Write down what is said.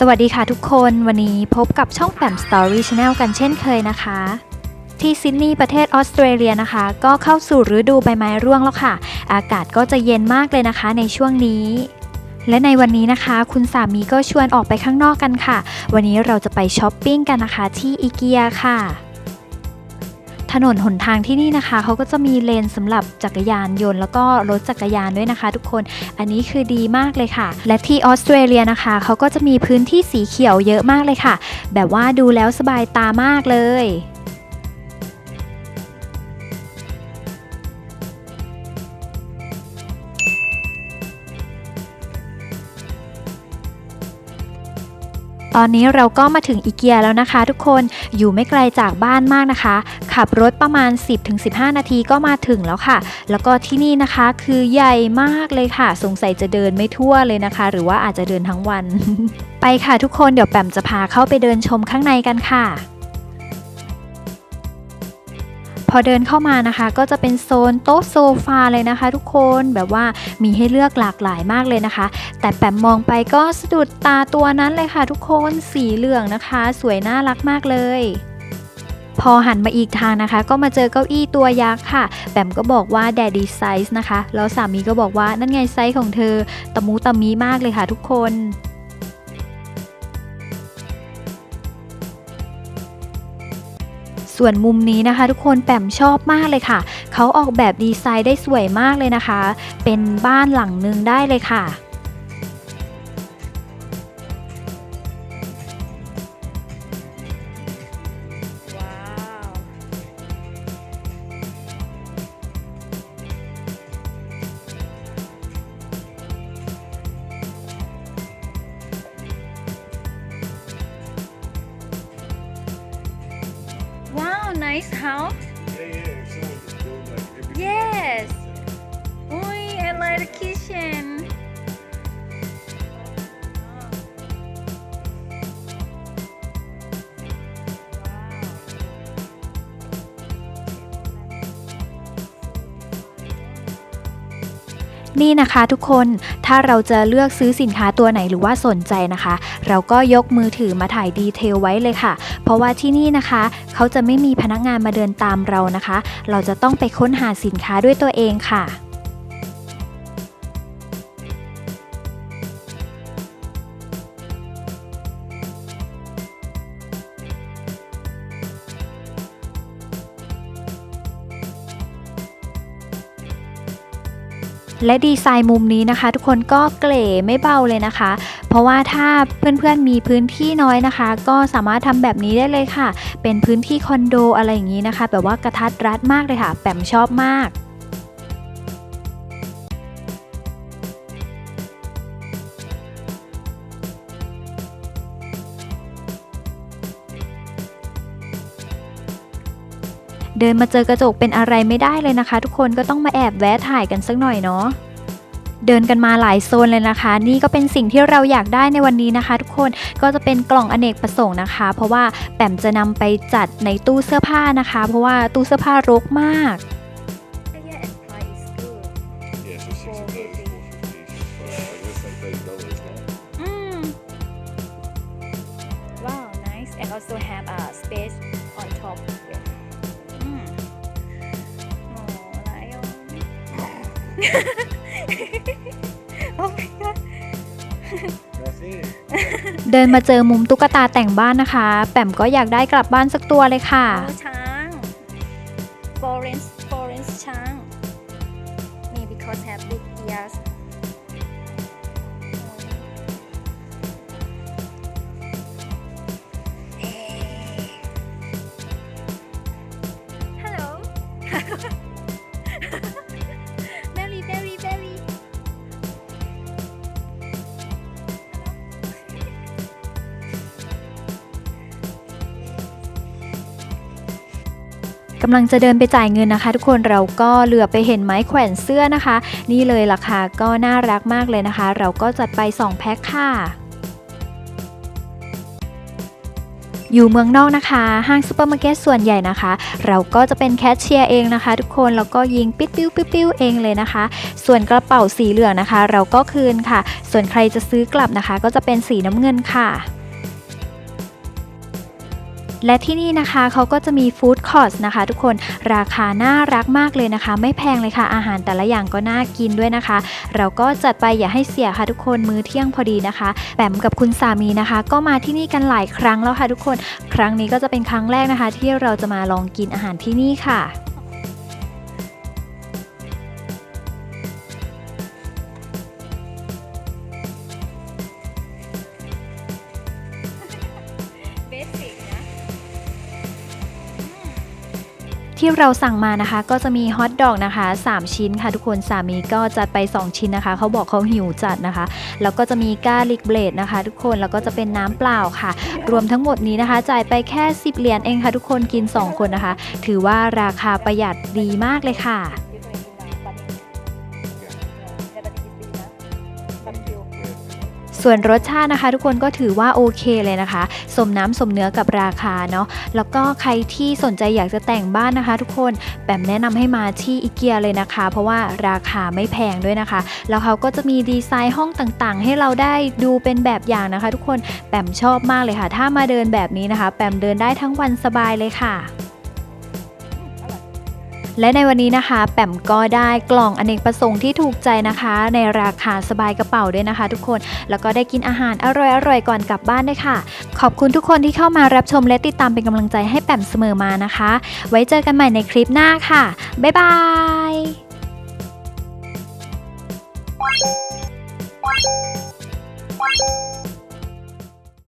สวัสดีค่ะทุกคนวันนี้พบกับช่องแปม Story Channel กันเช่นเคยนะคะ ที่ซิดนีย์ประเทศออสเตรเลียนะคะ ก็เข้าสู่ฤดูใบไม้ร่วงแล้วค่ะ อากาศก็จะเย็นมากเลยนะคะในช่วงนี้ และในวันนี้นะคะ คุณสามีก็ชวนออกไปข้างนอกกันค่ะ วันนี้เราจะไปช้อปปิ้งกันนะคะที่อีเกียค่ะ ถนนหนทางที่นี่นะคะเขาก็จะมีเลนสำหรับจักรยานยนต์แล้วก็รถจักรยานด้วยนะคะ ทุกคนอันนี้คือดีมากเลยค่ะ และที่ออสเตรเลียนะคะเขาก็จะมีพื้นที่สีเขียวเยอะมากเลยค่ะ แบบว่าดูแล้วสบายตามากเลย ตอนนี้เราก็มาถึงอีเกียแล้วนะคะ ทุกคนอยู่ไม่ไกลจากบ้านมากนะคะ ขับรถประมาณ 10-15 นาทีก็มาถึงแล้วค่ะ แล้วก็ที่นี่นะคะคือใหญ่มากเลยค่ะ สงสัยจะเดินไม่ทั่วเลยนะคะ หรือว่าอาจจะเดินทั้งวัน ไปค่ะทุกคนเดี๋ยวแปมจะพาเข้าไปเดินชมข้างในกันค่ะ พอเดินเข้ามานะคะ ก็จะเป็นโซนโต๊ะโซฟาเลยนะคะ ทุกคนแบบว่ามีให้เลือกหลากหลายมากเลยนะคะ แต่แปมมองไปก็สะดุดตาตัวนั้นเลยค่ะ ทุกคนสีเหลืองนะคะ สวยน่ารักมากเลยพอหันมาอีกทางนะคะ ก็มาเจอเก้าอี้ตัวยักษ์ค่ะแปมก็บอกว่า daddy size นะคะ แล้วสามีก็บอกว่านั่นไงไซส์ของเธอตะมูตะมีมากเลยค่ะทุกคน ส่วนมุมนี้นะคะ ทุกคนแปมชอบมากเลยค่ะ เขาออกแบบดีไซน์ได้สวยมากเลยนะคะ เป็นบ้านหลังหนึ่งได้เลยค่ะ nice house? Yeah, yeah. Yes. Oi, I like the kitchen. นี่นะคะทุกคนถ้าเราจะเลือกซื้อสินค้าตัวไหนหรือว่าสนใจนะคะ เราก็ยกมือถือมาถ่ายดีเทลไว้เลยค่ะ เพราะว่าที่นี่นะคะ เขาจะไม่มีพนักงานมาเดินตามเรานะคะ เราจะต้องไปค้นหาสินค้าด้วยตัวเองค่ะ และดีไซน์มุมนี้นะคะ ทุกคนก็เก๋ไม่เบาเลยนะคะ เพราะว่าถ้าเพื่อนๆมีพื้นที่น้อยนะคะ ก็สามารถทำแบบนี้ได้เลยค่ะ เป็นพื้นที่คอนโดอะไรอย่างนี้นะคะ แบบว่ากระทัดรัดมากเลยค่ะแปมชอบมาก เดินมาเจอกระจกเป็นอะไรไม่ได้เลยนะคะ ทุกคนก็ต้องมาแอบแวะถ่ายกันสักหน่อยเนาะเดินกันมาหลายโซนเลยนะคะ นี่ก็เป็นสิ่งที่เราอยากได้ในวันนี้นะคะ ทุกคนก็จะเป็นกล่องอเนกประสงค์นะคะ เพราะว่าแปมจะนำไปจัดในตู้เสื้อผ้านะคะ เพราะว่าตู้เสื้อผ้ารกมาก yeah and price is good Yeah, so six of those, four fifty. But I guess like thirty dollars now. อืมว้าว nice and also have a space on top โอ้ my god That's it. เดินมาเจอมุมตุ๊กตาแต่งบ้านนะคะ แปมก็อยากได้กลับบ้านสักตัวเลยค่ะ โอ้ช้า กำลังจะเดินไปจ่ายเงินนะคะ ทุกคนเราก็เหลือไปเห็นไม้แขวนเสื้อนะคะ นี่เลยราคาก็น่ารักมากเลยนะคะ เราก็จัดไป 2 แพ็คค่ะอยู่เมืองนอกนะคะ ห้างซูเปอร์มาร์เก็ตส่วนใหญ่นะคะ เราก็จะเป็นแคชเชียร์เองนะคะ ทุกคนแล้วก็ยิงปิ๊ดปิ้วปิ๊วปิ๊วเองเลยนะคะ ส่วนกระเป๋าสีเหลืองนะคะ เราก็คืนค่ะ ส่วนใครจะซื้อกลับนะคะ ก็จะเป็นสีน้ำเงินค่ะ และที่นี่นะคะเขาก็จะมีฟู้ดคอร์สนะคะทุกคนราคาน่ารักมากเลยนะคะ ไม่แพงเลยค่ะ อาหารแต่ละอย่างก็น่ากินด้วยนะคะ เราก็จัดไปอย่าให้เสียค่ะทุกคนมื้อเที่ยงพอดีนะคะแบมกับคุณสามีนะคะ ก็มาที่นี่กันหลายครั้งแล้วค่ะทุกคน ครั้งนี้ก็จะเป็นครั้งแรกนะคะ ที่เราจะมาลองกินอาหารที่นี่ค่ะ ที่เราสั่งมานะคะก็จะมีฮอทดอกนะคะ 3 ชิ้นค่ะทุกคนสามีก็จัดไป 2 ชิ้นนะคะ เขาบอกเขาหิวจัดนะคะ แล้วก็จะมีกาลิกเบลดนะคะ ทุกคนแล้วก็จะเป็นน้ำเปล่าค่ะ รวมทั้งหมดนี้นะคะ จ่ายไปแค่ 10 เหรียญเองค่ะ ทุกคนกิน 2 คนนะคะ ถือว่าราคาประหยัดดีมากเลยค่ะ ส่วนรสชาตินะคะ ทุกคนก็ถือว่าโอเคเลยนะคะ สมน้ำสมเนื้อกับราคาเนาะแล้วก็ใครที่สนใจอยากจะแต่งบ้านนะคะ ทุกคนแปมแนะนำให้มาที่อีเกียเลยนะคะ เพราะว่าราคาไม่แพงด้วยนะคะ แล้วเขาก็จะมีดีไซน์ห้องต่างๆ ให้เราได้ดูเป็นแบบอย่างนะคะ ทุกคนแปมชอบมากเลยค่ะ ถ้ามาเดินแบบนี้นะคะแปมเดินได้ทั้งวันสบายเลยค่ะ และในวันนี้นะคะแปมก็ได้กล่องอเนกประสงค์ที่ถูกใจนะคะ ในราคาสบายกระเป๋าด้วยนะคะ ทุกคนแล้วก็ได้กินอาหารอร่อยๆก่อนกลับบ้านด้วยค่ะ ขอบคุณทุกคนที่เข้ามารับชมและติดตามเป็นกำลังใจให้แปมเสมอมานะคะ ไว้เจอกันใหม่ในคลิปหน้าค่ะบ๊ายบาย